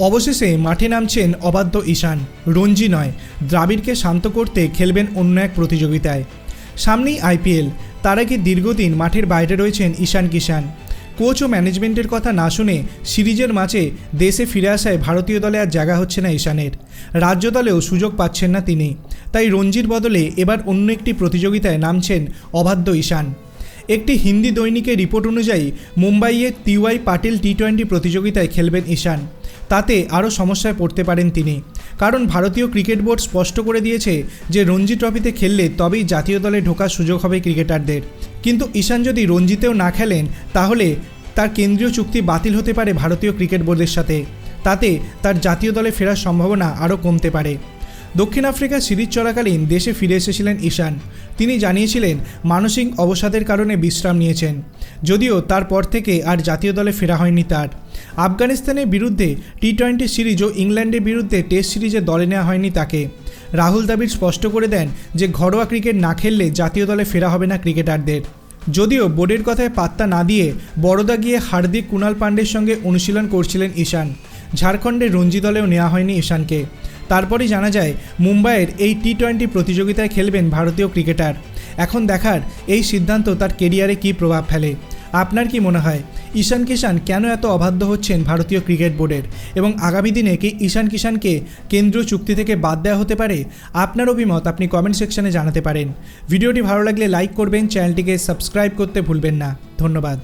অবশেষে মাঠে নামছেন অবাধ্য ঈশান। রঞ্জি নয়, দ্রাবিড়কে শান্ত করতে খেলবেন অন্য এক প্রতিযোগিতায়। সামনেই আইপিএল, তার আগে দীর্ঘদিন মাঠের বাইরে রয়েছেন ঈশান কিষান। কোচ ও ম্যানেজমেন্টের কথা না শুনে সিরিজের মাঝে দেশে ফিরে আসায় ভারতীয় দলে আর জায়গা হচ্ছে না ঈশানের। রাজ্য দলেও সুযোগ পাচ্ছেন না তিনি। তাই রঞ্জির বদলে এবার অন্য একটি প্রতিযোগিতায় নামছেন অবাধ্য ঈশান। একটি হিন্দি দৈনিকের রিপোর্ট অনুযায়ী মুম্বাইয়ের তিওয়াই পাটিল টি টোয়েন্টি প্রতিযোগিতায় খেলবেন ঈশান। তাতে আরও সমস্যায় পড়তে পারেন তিনি। কারণ ভারতীয় ক্রিকেট বোর্ড স্পষ্ট করে দিয়েছে যে, রঞ্জি ট্রফিতে খেললে তবেই জাতীয় দলে ঢোকার সুযোগ হবে ক্রিকেটারদের। কিন্তু ঈশান যদি রঞ্জিতেও না খেলেন, তাহলে তার কেন্দ্রীয় চুক্তি বাতিল হতে পারে ভারতীয় ক্রিকেট বোর্ডের সাথে। তাতে তার জাতীয় দলে ফেরার সম্ভাবনা আরও কমতে পারে। দক্ষিণ আফ্রিকা সিরিজ চলাকালীন দেশে ফিরে এসেছিলেন ঈশান। তিনি জানিয়েছিলেন, মানসিক অবসাদের কারণে বিশ্রাম নিয়েছেন। যদিও তারপর থেকে আর জাতীয় দলে ফেরা হয়নি তার। আফগানিস্তানের বিরুদ্ধে টি টোয়েন্টি সিরিজ ও ইংল্যান্ডের বিরুদ্ধে টেস্ট সিরিজে দলে নেওয়া হয়নি তাকে। রাহুল দ্রাবিড় স্পষ্ট করে দেন যে, ঘরোয়া ক্রিকেট না খেললে জাতীয় দলে ফেরা হবে না ক্রিকেটারদের। যদিও বোর্ডের কথায় পাত্তা না দিয়ে বড়দা গিয়ে হার্দিক কুণাল পাণ্ডের সঙ্গে অনুশীলন করছিলেন ঈশান। ঝাড়খণ্ডের রঞ্জি দলেও নেওয়া হয়নি ঈশানকে। তারপরই জানা যায়, মুম্বাইয়ের এই টি টোয়েন্টি প্রতিযোগিতায় খেলবেন ভারতীয় ক্রিকেটার। এখন দেখার এই সিদ্ধান্ত তার কেরিয়ারে কী প্রভাব ফেলে? আপনার কি মনে হয়, ঈশান কিষান কেন এত অবাধ্য হচ্ছেন ভারতীয় ক্রিকেট বোর্ডের? এবং আগামী দিনে কি ঈশান কিষানকে কেন্দ্রীয় চুক্তি থেকে বাদ দেওয়া হতে পারে? আপনার অভিমত আপনি কমেন্ট সেকশনে জানাতে পারেন। ভিডিওটি ভালো লাগলে লাইক করবেন, চ্যানেলটিকে সাবস্ক্রাইব করতে ভুলবেন না। ধন্যবাদ।